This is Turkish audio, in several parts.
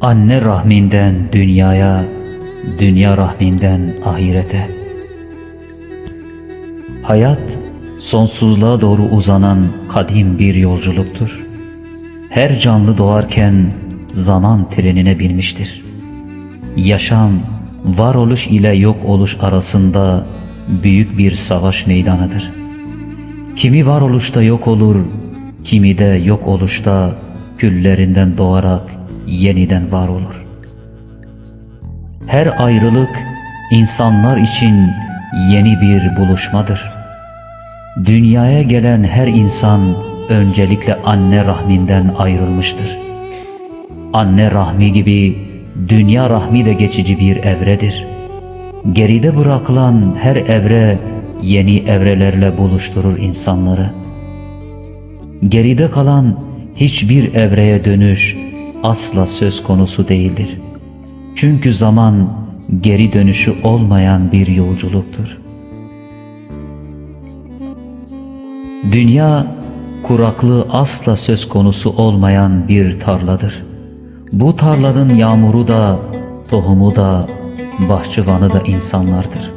Anne rahminden dünyaya, dünya rahminden ahirete. Hayat sonsuzluğa doğru uzanan kadim bir yolculuktur. Her canlı doğarken zaman trenine binmiştir. Yaşam, varoluş ile yok oluş arasında büyük bir savaş meydanıdır. Kimi varoluşta yok olur, kimi de yok oluşta küllerinden doğarak yeniden var olur. Her ayrılık insanlar için yeni bir buluşmadır. Dünyaya gelen her insan öncelikle anne rahminden ayrılmıştır. Anne rahmi gibi dünya rahmi de geçici bir evredir. Geride bırakılan her evre yeni evrelerle buluşturur insanları. Geride kalan hiçbir evreye dönüş asla söz konusu değildir. Çünkü zaman geri dönüşü olmayan bir yolculuktur. Dünya kuraklığı asla söz konusu olmayan bir tarladır. Bu tarlanın yağmuru da, tohumu da, bahçıvanı da insanlardır.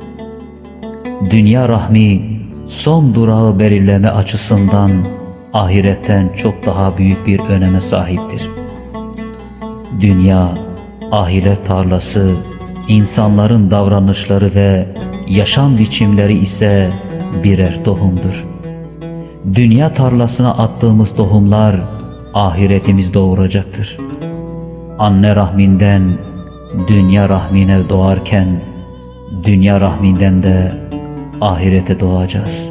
Dünya rahmi son durağı belirleme açısından ahiretten çok daha büyük bir öneme sahiptir. Dünya, ahiret tarlası, insanların davranışları ve yaşam biçimleri ise birer tohumdur. Dünya tarlasına attığımız tohumlar ahiretimiz doğuracaktır. Anne rahminden dünya rahmine doğarken dünya rahminden de ahirete doğacağız.